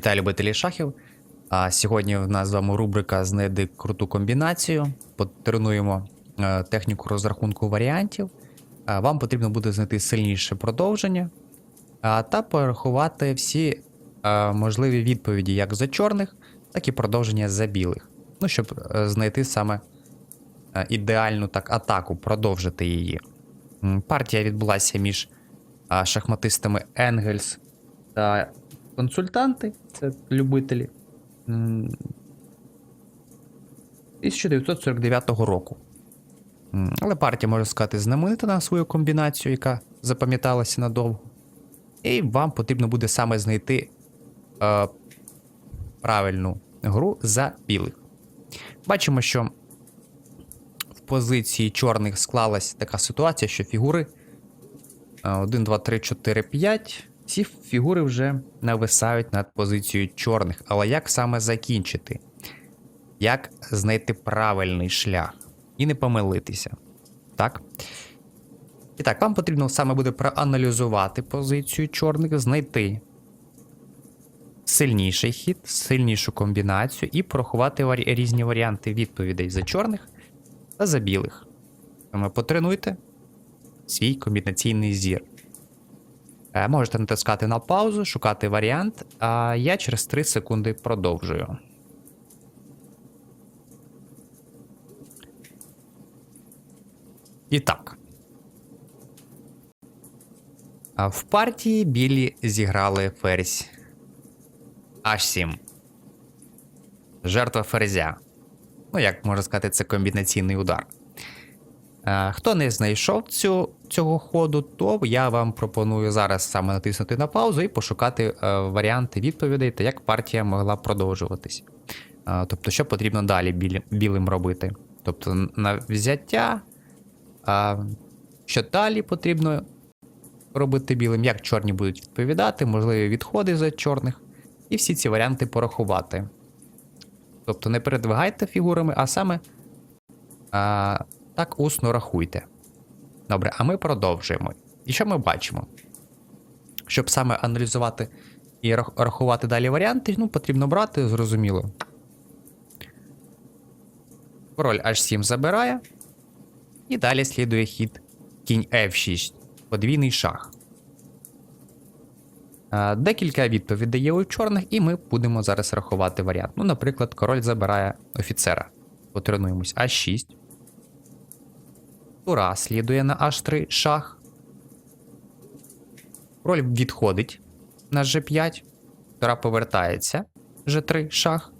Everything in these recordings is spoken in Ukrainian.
Вітаю любителі шахів. А сьогодні в нас з вами рубрика Знайди круту комбінацію. Потренуємо е, техніку розрахунку варіантів. Вам потрібно буде знайти сильніше продовження та порахувати всі е, можливі відповіді як за чорних, так і продовження за білих. Ну, щоб е, знайти саме е, ідеальну так атаку, продовжити її. Партія відбулася між шахматистами Енгельс та консультанти, це любителі. 1949 року. Але партія, можна сказати, знаменита на свою комбінацію, яка запам'яталася надовго. І вам потрібно буде саме знайти е, правильну гру за білих. Бачимо, що в позиції чорних склалась така ситуація, що фігури 1, 2, 3, 4, 5. Ці фігури вже нависають над позицією чорних. Але як саме закінчити? Як знайти правильний шлях і не помилитися? Так? І так, вам потрібно саме буде проаналізувати позицію чорних, знайти сильніший хід, сильнішу комбінацію і порахувати варі- різні варіанти відповідей за чорних та за білих. Тому потренуйте свій комбінаційний зір. Е, Можете натискати на паузу, шукати варіант, а я через 3 секунди продовжую. І так. В партії білі зіграли ферзь H7. Жертва ферзя. Ну, як можна сказати, це комбінаційний удар. Е, Хто не знайшов цю, цього ходу, то я вам пропоную зараз саме натиснути на паузу і пошукати е, варіанти відповідей та як партія могла продовжуватись. Е, тобто, що потрібно далі білим робити. Тобто, на взяття, що далі потрібно робити білим, як чорні будуть відповідати, можливі відходи за чорних, і всі ці варіанти порахувати. Тобто не передвигайте фігурами, а саме. Так усно рахуйте. Добре, а ми продовжуємо. І що ми бачимо? Щоб саме аналізувати і рахувати далі варіанти, ну, потрібно брати, зрозуміло. Король H7 забирає. І далі слідує хід кінь F6. Подвійний шах. Е, Декілька відповідей є у чорних, і ми будемо зараз рахувати варіант. Ну, наприклад, король забирає офіцера. Потренуємось А6. Тура слідує на H3 шах. Король відходить на G5. Тура повертається. G3 шах.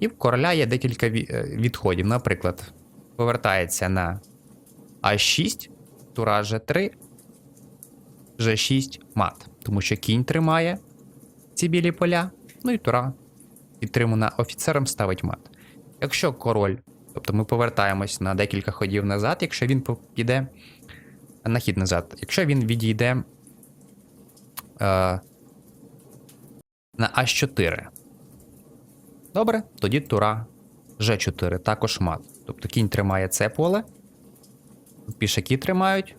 І в короля є декілька е, відходів. Наприклад, повертається на А6, тура G3, G6 мат. Тому що кінь тримає ці білі поля. Ну і тура підтримана офіцером ставить мат. Якщо король, тобто ми повертаємось на декілька ходів назад, якщо він піде на хід назад, якщо він відійде е, на А4. Добре, тоді тура G4, також мат. Тобто кінь тримає це поле, пішаки тримають.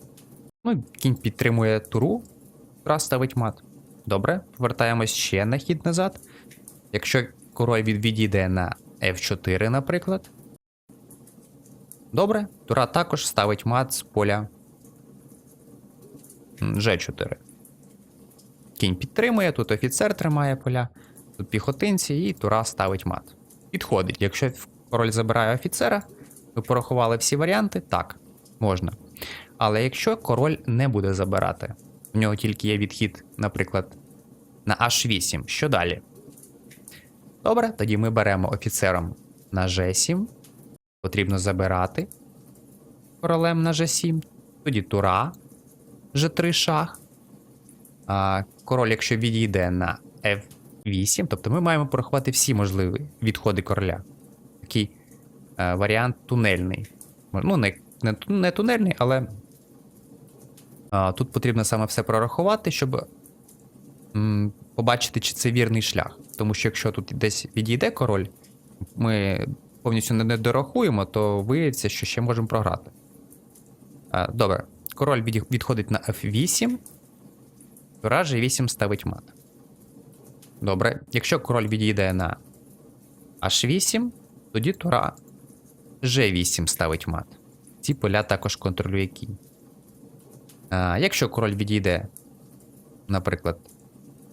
Ну, кінь підтримує туру, тура ставить мат. Добре, повертаємось ще на хід назад. Якщо король відійде на F4, наприклад. Добре, тура також ставить мат з поля G4. Кінь підтримує, тут офіцер тримає поля, тут піхотинці, і тура ставить мат. Підходить. Якщо король забирає офіцера, ви порахували всі варіанти, так, можна. Але якщо король не буде забирати, в нього тільки є відхід, наприклад, на H8, що далі? Добре, тоді ми беремо офіцером на G7. Потрібно забирати королем на G7. Тоді тура G3 шах. А, король, якщо відійде на F8, тобто ми маємо порахувати всі можливі відходи короля. Такий е, варіант тунельний. Ну, не, не, не тунельний, але а, тут потрібно саме все прорахувати, щоб м, побачити, чи це вірний шлях. Тому що якщо тут десь відійде король, ми повністю не, дорахуємо, то виявиться, що ще можемо програти. Добре. Король відходить на F8. Тура G8 ставить мат. Добре. Якщо король відійде на H8, тоді тура G8 ставить мат. Ці поля також контролює кінь. А, якщо король відійде, наприклад,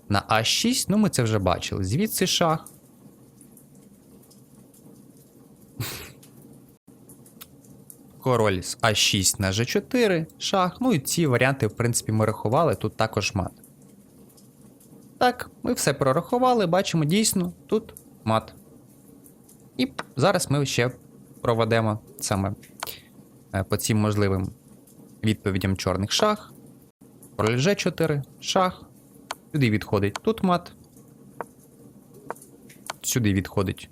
на А6, ну ми це вже бачили. Звідси шах. Король з А6 на G4, шах. Ну і ці варіанти, в принципі, ми рахували, тут також мат. Так, ми все прорахували, бачимо дійсно, тут мат. І зараз ми ще проведемо саме е, по цим можливим відповідям чорних шах. Король G4, шах. Сюди відходить тут мат. Сюди відходить.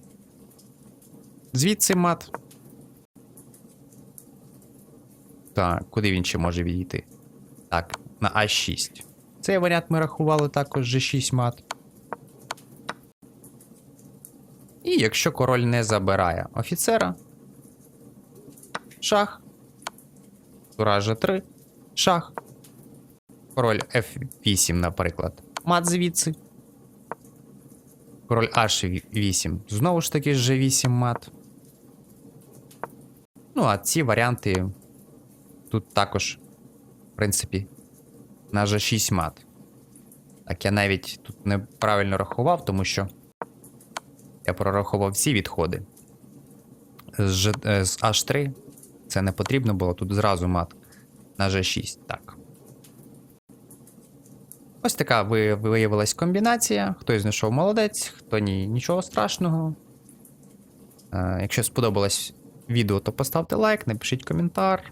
Звідси мат. Так, куди він ще може відійти? Так, на А6. Цей варіант ми рахували також G6 мат. І якщо король не забирає офіцера, шах, тура G3, шах, король F8, наприклад, мат звідси. Король H8, знову ж таки G8 мат. Ну, а ці варіанти тут також, в принципі, на G6 мат. Так, я навіть тут неправильно рахував, тому що я прорахував всі відходи. З, G, е, з H3 це не потрібно було, тут зразу мат на G6. Так. Ось така ви- виявилась комбінація. Хтось знайшов молодець, хто ні, нічого страшного. Е, якщо сподобалось відео, то поставте лайк, напишіть коментар.